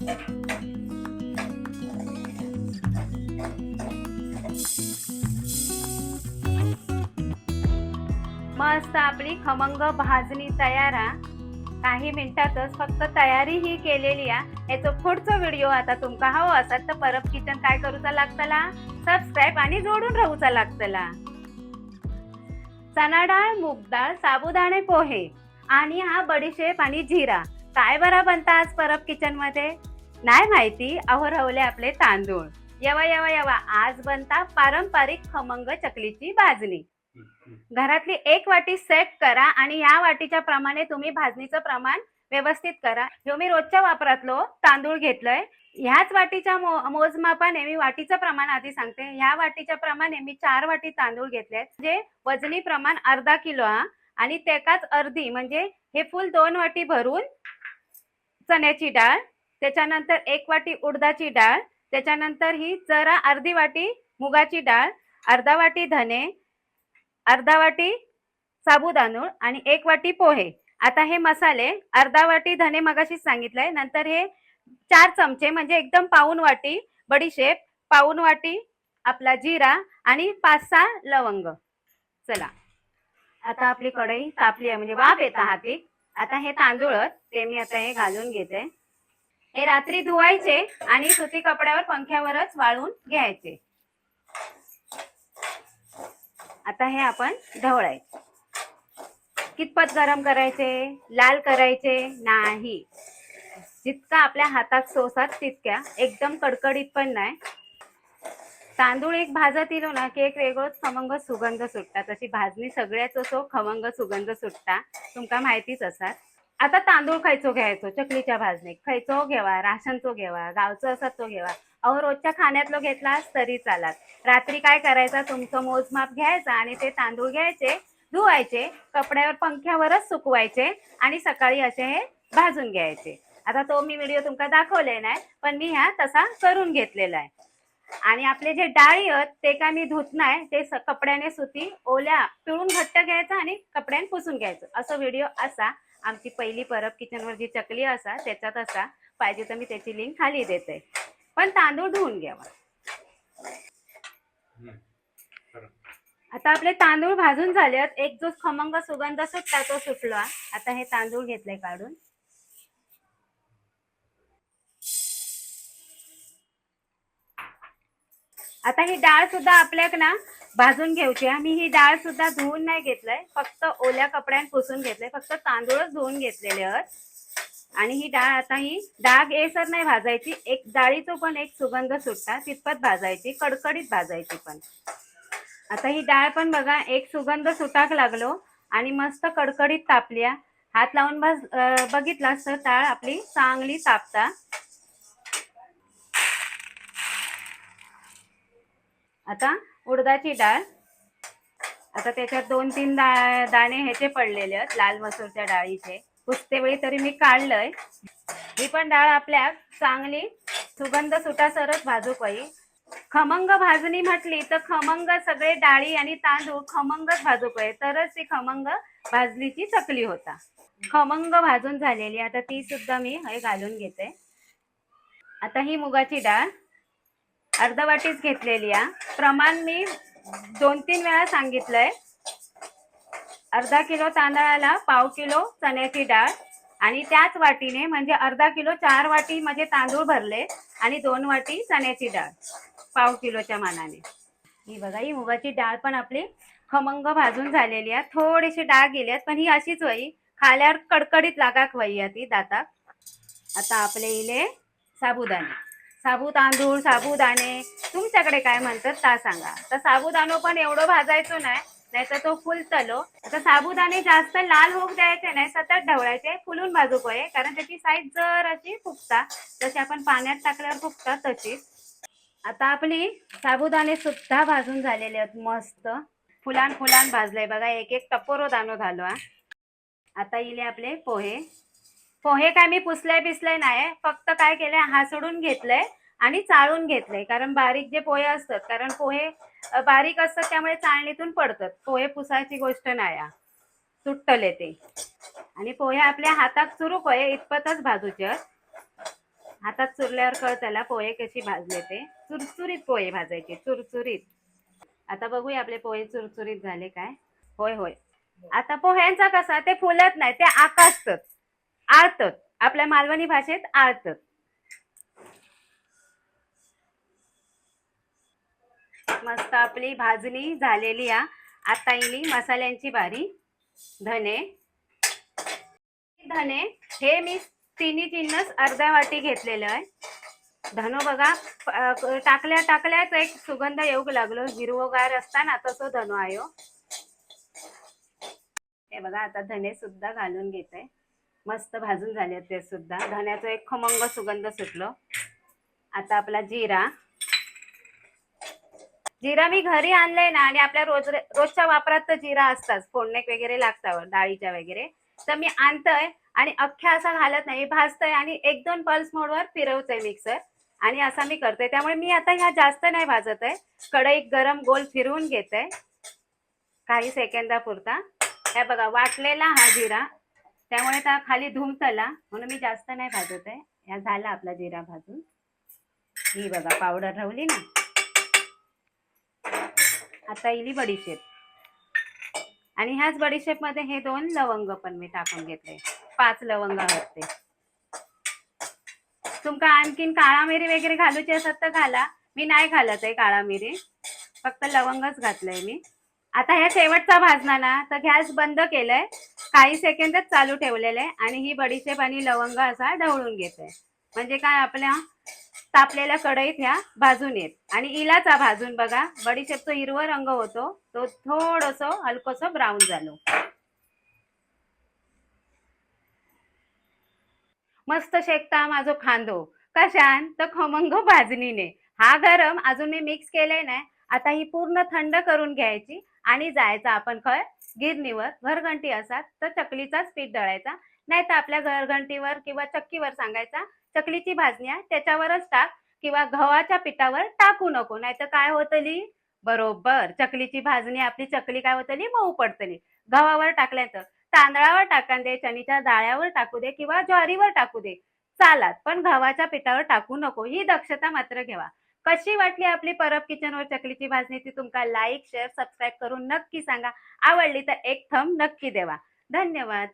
मस्त आपली खमंग भाजणी तयार. काही मिनिटातच फक्त तयारी ही केलेली आहे याचा पुढचा व्हिडिओ आता तुमका हवं असत तर परब किचन काय करूचा लागतला? सबस्क्राईब आणि जोडून राहूचा लागतला. चना डाळ मूग डाळ साबुदाणे पोहे. आणि हा बडीशेप आणि जिरा. काय बरा बनता आज परब किचनमध्ये? नाही माहिती अहो रवले आपले तांदूळ. यवा यवा यवा आज बनता पारंपरिक खमंग चकलीची भाजणी. घरातली एक वाटी सेट करा आणि या वाटीच्या प्रमाणे तुम्ही भाजणीचं प्रमाण व्यवस्थित करा. ह्यो मी रोजच्या वापरातलो तांदूळ घेतलोय ह्याच वाटीच्या मो मोजमापाने मी वाटीचं प्रमाण आधी सांगते. ह्या वाटीच्या प्रमाणे मी चार वाटी तांदूळ घेतले जे वजनी प्रमाण अर्धा किलो हा. आणि त्याकाच अर्धी म्हणजे हे फुल दोन वाटी भरून चण्याची डाळ त्याच्यानंतर एक वाटी उडदाची डाळ त्याच्यानंतर ही जरा अर्धी वाटी मुगाची डाळ अर्धा वाटी धने अर्धा वाटी साबुदानूळ आणि एक वाटी पोहे. आता हे मसाले अर्धा वाटी धने मगाशीच सांगितलंय. नंतर हे चार चमचे म्हणजे एकदम पाऊन वाटी बडीशेप पाऊन वाटी आपला जिरा आणि पाच सहा लवंग. चला. आता आपली कढई तापली आहे. म्हणजे वाफ येत हाती. आता हे तांदूळ ते मी आता हे घालून घेते. हे रात्री धुवायचे आणि सुती कपड्यावर पंख्यावरच वाळून घ्यायचे. आता हे आपण ढवळायचे. कितपत गरम करायचे? लाल करायचे? नाही. जितका आपल्या हातात सोसात तितक्या. एकदम कडकडीत पण नाही. तांदूळ एक भाजत येलो ना की एक वेगळोच खमंग सुगंध सुटता तशी भाजणी सगळ्याच असो खमंग सुगंध सुटता. तुमका माहितीच असतात आता तांदूळ खायचो घ्यायचो चकलीच्या भाजणीक खायचो घेवा राशनचो घेवा गावचो असत तो घेवा. अहो रोजच्या खाण्यातलो घेतलास तरी चालात. रात्री काय करायचं? तुमचं मोजमाप घ्यायचा आणि ते तांदूळ घ्यायचे धुवायचे कपड्यावर पंख्यावरच सुकवायचे आणि सकाळी असे हे भाजून घ्यायचे. आता तो मी व्हिडिओ तुमका दाखवले नाही पण मी ह्या तसा करून घेतलेला आहे. आणि आपले जे डाळी आहेत ते काय मी धुत नाही ते कपड्याने सुती ओल्या पिळून घट्ट घ्यायचं आणि कपड्याने पुसून घ्यायचं. असं व्हिडिओ असा आमची पहिली परब किचनवर जी चकली असा त्याच्यात असा. पाहिजे तर मी त्याची लिंक खाली देते. पण तांदूळ धुवून घ्यावा. आता आपले तांदूळ भाजून झालेत. एक जो खमंग सुगंध सुटला तो सुटला. आता हे तांदूळ घेतले काढून. आता ही डाळ सुद्धा आपल्याक ना भाजून घ्यायची मी ही डाळ सुद्धा धुवून नाही घेतलंय. फक्त ओल्या कपड्यात पुसून घेतलंय. फक्त तांदूळच धुवून घेतलेले आहेत. आणि ही डाळ आता ही डाग एसर नाही भाजायची. एक डाळीचं पण एक सुगंध सुटता. तितपत भाजायची. कडकडीत भाजायची पण. आता ही डाळ पण बघा एक सुगंध सुटाक लागलो. आणि मस्त कडकडीत तापल्या. हात लावून बस बघितला तर डाळ आपली चांगली तापता. आता उडदाची डाळ. आता त्याच्यात दोन तीन दा दाणे ह्याचे पडलेले आहेत लाल मसूरच्या डाळीचे. पुसते वेळी तरी मी काढलंय. ही पण डाळ आपल्या चांगली सुगंध सुटासरच भाजूक होई खमंग भाजणी म्हटली तर खमंग सगळे डाळी आणि तांदूळ खमंगच भाजूक पाहिजे तरच ती खमंग भाजलीची चकली होता. खमंग भाजून झालेली आता ती सुद्धा मी हे घालून घेते. आता ही मुगाची डाळ. अर्ध वाटीच घेतलेली आहे प्रमाण मी दोन तीन वेळा सांगितलंय. अर्धा किलो तांदळाला पाव किलो चण्याची डाळ आणि त्याच वाटीने म्हणजे अर्धा किलो चार वाटी म्हणजे तांदूळ भरले आणि दोन वाटी चण्याची डाळ पाव किलोच्या मानाने. ही बघा ही मुगाची डाळ पण आपली खमंग भाजून झालेली आहे. थोडीशी डाळ गेली आहेत पण ही अशीच वही खाल्यावर कडकडीत लागाक वही आहे ती दातात आता आपले इले साबुदाणे. साबू तांदूळ साबुदाणे तुमच्याकडे काय म्हणतात ता सांगा. तर साबुदाणो पण एवढं भाजायचो नाही नाहीतर तो फुलतलो. आता साबुदाणे जास्त लाल होऊ द्यायचे नाही सतत ढवळायचे फुलून भाजू पाहिजे कारण त्याची साईज जर अशी फुगता जशी आपण पाण्यात टाकल्यावर फुगतात तशीच आता आपली साबुदाणे सुद्धा भाजून झालेले आहेत मस्त. फुलान फुलान भाजले बघा एक एक टपोरो दाणो झालो आता इले आपले पोहे. पोहे काय मी पुसले बिसले नाही फक्त काय केलंय हासडून घेतलंय आणि चाळून घेतलंय. कारण बारीक जे पोहे असतात कारण पोहे बारीक असतात त्यामुळे चाळणीतून पडतात. पोहे पुसायची गोष्ट नाही हा. तुटतले ते. आणि पोहे आपल्या हातात चुरू पोहे इतपतच भाजूचे हातात चुरल्यावर कळ त्याला पोहे कशी भाजले ते. चुरचुरीत पोहे भाजायचे चुरचुरीत. आता बघूया आपले पोहे चुरचुरीत झाले काय. होय होय. आता पोह्यांचा कसा ते फुलत नाही ते आकाशतात आळतत. आपल्या मालवणी भाषेत आळतत. मस्त आपली भाजणी झालेली आ आता इली मसाल्यांची बारी. धने. धने हे मी तिन्ही जिन्नस अर्ध्या वाटी घेतलेलं आहे. धनो बघा टाकल्या टाकल्याच एक सुगंध येऊ लागलो. हिरवगार असताना तसं धनो आयो. हे बघा आता धने सुद्धा घालून घेते. मस्त भाजून झाले ते सुद्धा. धण्याचा एक खमंग सुगंध सुटलो. आता आपला जिरा. जिरा मी घरी आणलंय ना आणि आपल्या रोज रोजच्या वापरात तर जिरा असताच फोडणे वगैरे लागतात डाळीच्या वगैरे. तर मी आणतोय आणि अख्ख्या असा घालत नाही. भाजतोय आणि एक दोन पल्स मोडवर फिरवतोय मिक्सर आणि असा मी करते त्यामुळे मी आता ह्या जास्त नाही भाजत आहे कढईत गरम गोल फिरवून घेते काही सेकंदापुरता. हे बघा वाटलेला हा जिरा. त्यामुळे त्या खाली धुमतला म्हणून मी जास्त नाही भाजत आहे. ह्या झाला आपला जिरा भाजून. ही बघा पावडर रावली ना. आता इली बडीशेप आणि ह्याच बडीशेपमध्ये हे दोन लवंग पण मी टाकून घेतले. पाच लवंग असते तुमका आणखीन काळा मिरी वगैरे घालूची असत तर घाला. मी नाही घालत आहे काळा मिरी. फक्त लवंगच घातलंय मी. आता ह्या शेवटचा भाजणार ना तर गॅस बंद केलाय. काही सेकंदच चालू ठेवलेलं आहे आणि ही बडीशेप आणि लवंग असा ढवळून घेते. म्हणजे काय आपल्या तापलेल्या कढईत ह्या भाजून येत. आणि इलाचा भाजून बघा बडीशेपचा हिरवा रंग होतो तो थोडस हलकोस ब्राऊन झालो. मस्त शेकता माझो खांदो. कशान? तर खमंग भाजणीने. हा गरम अजून मी मिक्स केलाय ना आता ही पूर्ण थंड करून घ्यायची. आणि जायचं आपण खय गिरणीवर घरघंटी असा तर चकलीचाच पीठ दळायचा. नाही तर आपल्या घरघंटीवर किंवा चक्कीवर सांगायचा चकलीची भाजणी आहे त्याच्यावरच टाक किंवा गव्हाच्या पिठावर टाकू नको. नाहीतर काय होतली? बरोबर चकलीची भाजणी आपली चकली काय होतली? मऊ पडतली. गव्हावर टाकल्याचं तांदळावर टाकून दे चणीच्या डाळ्यावर टाकू दे किंवा ज्वारीवर टाकू दे. चालात पण गव्हाच्या पिठावर टाकू नको. ही दक्षता मात्र घ्यावा. कशी वाटली आपली परब किचनवर चकलीची भाजणी? ती तुमका लाईक शेअर सबस्क्राईब करून नक्की सांगा. आवडली तर एक थंब नक्की देवा. धन्यवाद.